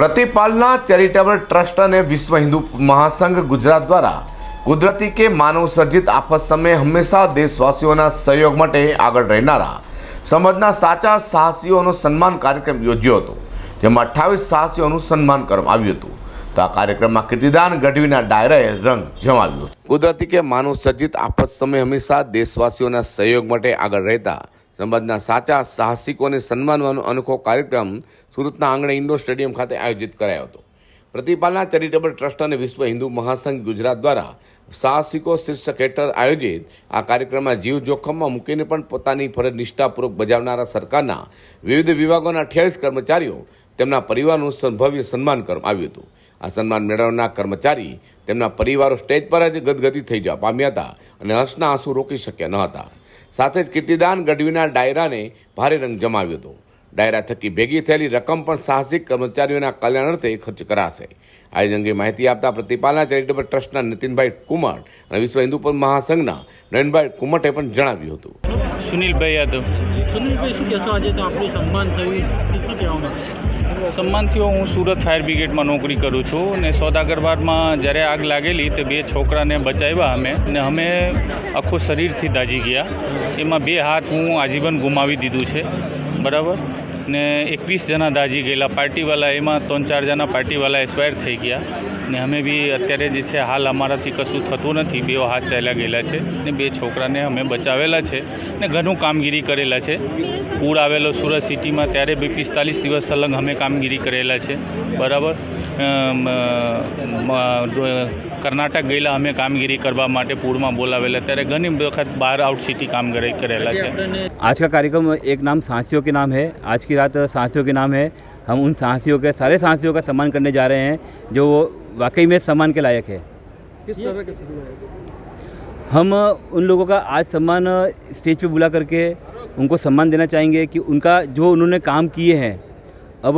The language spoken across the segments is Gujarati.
પ્રતિપાલના ચેરિટેબલ ટ્રસ્ટ અને વિશ્વ હિન્દુ મહાસંઘ ગુજરાત દ્વારા કુદરતી કે માનવ સર્જિત આફત સમયે હંમેશા દેશવાસીઓના સહયોગ માટે આગળ રહેનારા સમાજના સાચા સાહસીઓનો સન્માન કાર્યક્રમ યોજ્યો હતો, જેમાં અઠ્ઠાવીસ સાહસીઓનું સન્માન કરવામાં આવ્યું હતું. તો આ કાર્યક્રમમાં કીર્તિદાન ગઢવીના ડાયરાએ રંગ જમાવ્યો કુદરતી કે માનવ સર્જિત આફત સમયે હંમેશા દેશવાસીઓના સહયોગ માટે આગળ રહેતા સમાજના સાચા સાહસિકોને સન્માનવાનો અનોખો કાર્યક્રમ સુરતના આંગણે ઇન્ડોર સ્ટેડિયમ ખાતે આયોજિત કરાયો હતો. પ્રતિપાલના ચેરિટેબલ ટ્રસ્ટ અને વિશ્વ હિન્દુ મહાસંઘ ગુજરાત દ્વારા સાહસિકો શીર્ષક હેઠળ આયોજિત આ કાર્યક્રમમાં જીવ જોખમમાં મૂકીને પણ પોતાની ફરજ નિષ્ઠાપૂર્વક બજાવનારા સરકારના વિવિધ વિભાગોના અઠ્યાવીસ કર્મચારીઓ તેમના પરિવારનું સંભવ્ય સન્માન કરવામાં આવ્યું હતું. આ સન્માન મેળવનાર કર્મચારી તેમના પરિવારો સ્ટેજ પર જ ગદગદી થઈ જવા પામ્યા હતા અને હર્ષના આંસુ રોકી શક્યા ન હતા. સાથે જ કીર્તિદાન ગઢવીના ડાયરાને ભારે રંગ જમાવ્યો હતો. ડાયરા થકી ભેગી થયેલી રકમ પણ સાહસિક કર્મચારીઓના કલ્યાણ અર્થે ખર્ચ કરાશે. આ અંગે માહિતી આપતા પ્રતિપાલના ચેરિટેબલ ટ્રસ્ટના નીતિનભાઈ કુમટ અને વિશ્વ હિન્દુ મહાસંઘના નયનભાઈ કુમટે પણ જણાવ્યું હતું. સુનિલભાઈ યાદવ. સુનિલભાઈ શું કહેશો? આજે તો આપણું સન્માન થયું. શું કહેવા સન્માનથી હું સુરત ફાયર બ્રિગેડમાં નોકરી કરું છું અને સોદાગરબારમાં જ્યારે આગ લાગેલી તે બે છોકરાને બચાવ્યા અમે ને અમે આખું શરીરથી દાઝી ગયા. એમાં બે હાથ હું આજીવન ગુમાવી દીધું છે. બરાબર? ને એકવીસ જણા દાઝી ગયેલા. પાર્ટીવાળા એમાં ત્રણ ચાર જણા પાર્ટીવાળા એક્સપાયર થઈ ગયા. ને અમે બી અત્યારે જે છે હાલ અમારાથી કશું થતું નથી બે હાથ ચાલ્યા ગયેલા છે ને બે છોકરાને અમે બચાવેલા છે ને ઘણું કામગીરી કરેલા છે પૂર આવેલો સુરત સિટીમાં ત્યારે બી પિસ્તાલીસ દિવસ સલંગ અમે કામગીરી કરેલા છે બરાબર અમ, અમ, કર્ણાટક ગયેલા અમે કામગીરી કરવા માટે પૂરમાં બોલાવેલા ત્યારે ઘણી વખત બહાર આઉટ સિટી કામગીરી કરેલા છે આપણને आज का कार्यक्रम एक नाम साहसियों के नाम है आज की रात साहसियों के नाम है हम उन साहसियों के सारे साहसियों का सम्मान करने जा रहे हैं जो वाकई में सम्मान के लायक है। किस तरह के हम उन लोगों का आज सम्मान स्टेज पे बुला करके उनको सम्मान देना चाहेंगे कि उनका जो उन्होंने काम किए हैं। अब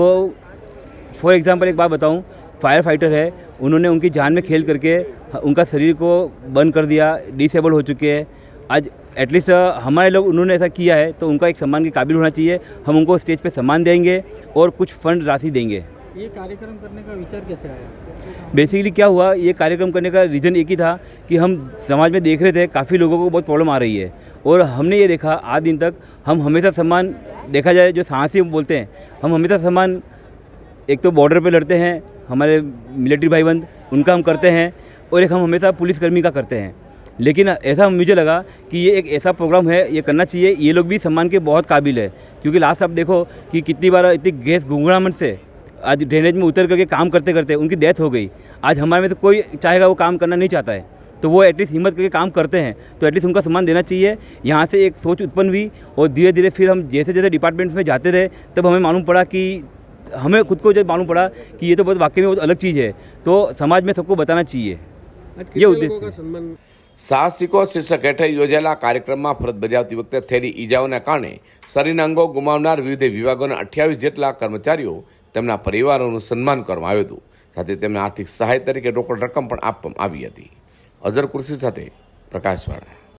फॉर एग्ज़ाम्पल एक बात बताऊँ फायर फाइटर है उन्होंने उनकी जान में खेल करके उनका शरीर को बंद कर दिया डिसेबल हो चुके हैं। आज एटलीस्ट हमारे लोग उन्होंने ऐसा किया है तो उनका एक सम्मान के काबिल होना चाहिए। हम उनको स्टेज पे सम्मान देंगे और कुछ फंड राशि देंगे। ये कार्यक्रम करने का विचार कैसे आया? बेसिकली क्या हुआ, ये कार्यक्रम करने का रीज़न एक ही था कि हम समाज में देख रहे थे, काफ़ी लोगों को बहुत प्रॉब्लम आ रही है। और हमने ये देखा, आज दिन तक हम हमेशा सम्मान देखा जाए, जो साहसी बोलते हैं, हम हमेशा सम्मान एक तो बॉर्डर पे लड़ते हैं, हमारे मिलिट्री भाई बंद उनका हम करते हैं, और एक हम हमेशा पुलिसकर्मी का करते हैं। लेकिन ऐसा मुझे लगा कि ये एक ऐसा प्रोग्राम है, ये करना चाहिए, ये लोग भी सम्मान के बहुत काबिल है। क्योंकि लास्ट आप देखो कि कितनी बार इतनी गैस घुंघरामट से आज ड्रेनेज में उतर करके काम करते करते उनकी डेथ हो गई आज हमारे में से कोई चाहेगा वो काम करना नहीं चाहता है तो वो एटलीस्ट हिम्मत करके काम करते हैं तो एटलीस्ट उनका सम्मान देना चाहिए यहाँ से एक सोच उत्पन्न हुई और धीरे धीरे फिर हम जैसे जैसे डिपार्टमेंट्स में जाते रहे तब हमें मालूम पड़ा कि हमें खुद को जब मालूम पड़ा कि ये तो बहुत वाकई में बहुत अलग चीज़ है तो समाज में सबको बताना चाहिए ये उद्देश्य है। सम्मान સાહસિકો શીર્ષક હેઠળ યોજાયેલા કાર્યક્રમમાં ફરજ બજાવતી વખતે થયેલી ઈજાઓના કારણે શરીરના અંગો ગુમાવનાર વિવિધ વિભાગોના અઠ્યાવીસ જેટલા કર્મચારીઓ તેમના પરિવારોનું સન્માન કરવામાં આવ્યું હતું. સાથે તેમને આર્થિક સહાય તરીકે રોકડ રકમ પણ આપવામાં આવી હતી. અઝર કુર્સી સાથે પ્રકાશવાળા.